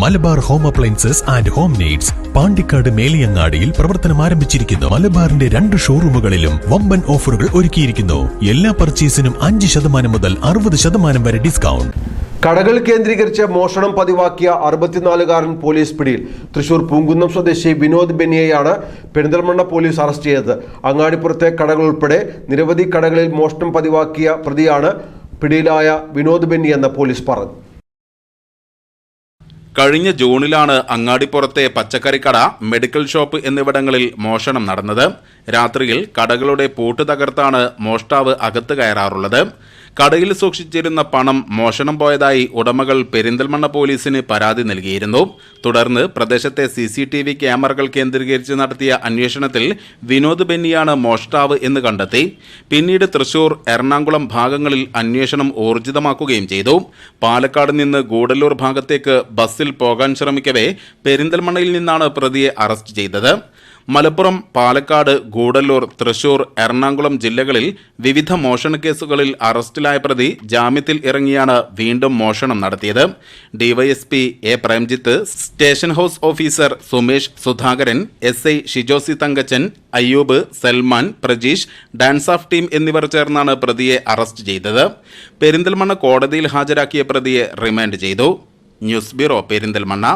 Malabar home appliances and home needs Pandikkad മേലിയങ്ങാടിയിൽ പ്രവർത്തനം ആരംഭിച്ചിരിക്കുന്നു. മലബാറിന്റെ രണ്ട് ഷോറൂമുകളിലും വമ്പൻ ഓഫറുകൾ ഒരുക്കിയിരിക്കുന്നു. എല്ലാ പർച്ചേസിനും അഞ്ച് ശതമാനം മുതൽ അറുപത് ശതമാനം വരെ ഡിസ്കൗണ്ട്. കടകൾ കേന്ദ്രീകരിച്ച് മോഷണം പതിവാക്കിയ അറുപത്തിനാലുകാരൻ പോലീസ് പിടിയിൽ തൃശൂർ പൂങ്കുന്നം സ്വദേശി വിനോദ് ബെന്നിയെയാണ് പെരിന്തൽമണ്ണ പോലീസ് അറസ്റ്റ് ചെയ്തത്. അങ്ങാടിപ്പുറത്തെ കടകൾ ഉൾപ്പെടെ നിരവധി കടകളിൽ മോഷണം പതിവാക്കിയ പ്രതിയാണ് പിടിയിലായ വിനോദ് ബെന്നി എന്ന പോലീസ് പറഞ്ഞു. കഴിഞ്ഞ ജൂണിലാണ് അങ്ങാടിപ്പുറത്തെ പച്ചക്കറിക്കട മെഡിക്കൽ ഷോപ്പ് എന്നിവിടങ്ങളിൽ മോഷണം നടന്നത്. രാത്രിയിൽ കടകളുടെ പൂട്ട് തകർത്താണ് മോഷ്ടാവ് അകത്ത് കയറാറുള്ളത്. കടയിൽ സൂക്ഷിച്ചിരുന്ന പണം മോഷണം പോയതായി ഉടമകൾ പെരിന്തൽമണ്ണ പോലീസിന് പരാതി നൽകിയിരുന്നു. തുടർന്ന് പ്രദേശത്തെ സി സി ടി വി ക്യാമറകൾ കേന്ദ്രീകരിച്ച് നടത്തിയ അന്വേഷണത്തിൽ വിനോദ് ബെന്നിയാണ് മോഷ്ടാവ് എന്ന് കണ്ടെത്തി. പിന്നീട് തൃശൂർ എറണാകുളം ഭാഗങ്ങളിൽ അന്വേഷണം ഊർജിതമാക്കുകയും ചെയ്തു. പാലക്കാട് നിന്ന് ഗൂഡല്ലൂർ ഭാഗത്തേക്ക് ബസ്സിൽ പോകാൻ ശ്രമിക്കവേ പെരിന്തൽമണ്ണയിൽ നിന്നാണ് പ്രതിയെ അറസ്റ്റ് ചെയ്തത്. മലപ്പുറം പാലക്കാട് ഗൂഡല്ലൂർ തൃശൂർ എറണാകുളം ജില്ലകളിൽ വിവിധ മോഷണ കേസുകളിൽ അറസ്റ്റിലായ പ്രതി ജാമ്യത്തിൽ ഇറങ്ങിയാണ് വീണ്ടും മോഷണം നടത്തിയത്. DYSP A Premjith station house officer Sumesh Sudhakaran S I Shijo C Thankachan Ayyub Salman Prajeesh DANSAF team എന്നിവർ ചേർന്നാണ് പ്രതിയെ അറസ്റ്റ് ചെയ്തത്. പെരിന്തൽമണ്ണ കോടതിയിൽ ഹാജരാക്കിയ പ്രതിയെ റിമാൻഡ് ചെയ്തു. News bureau Perinthalmanna.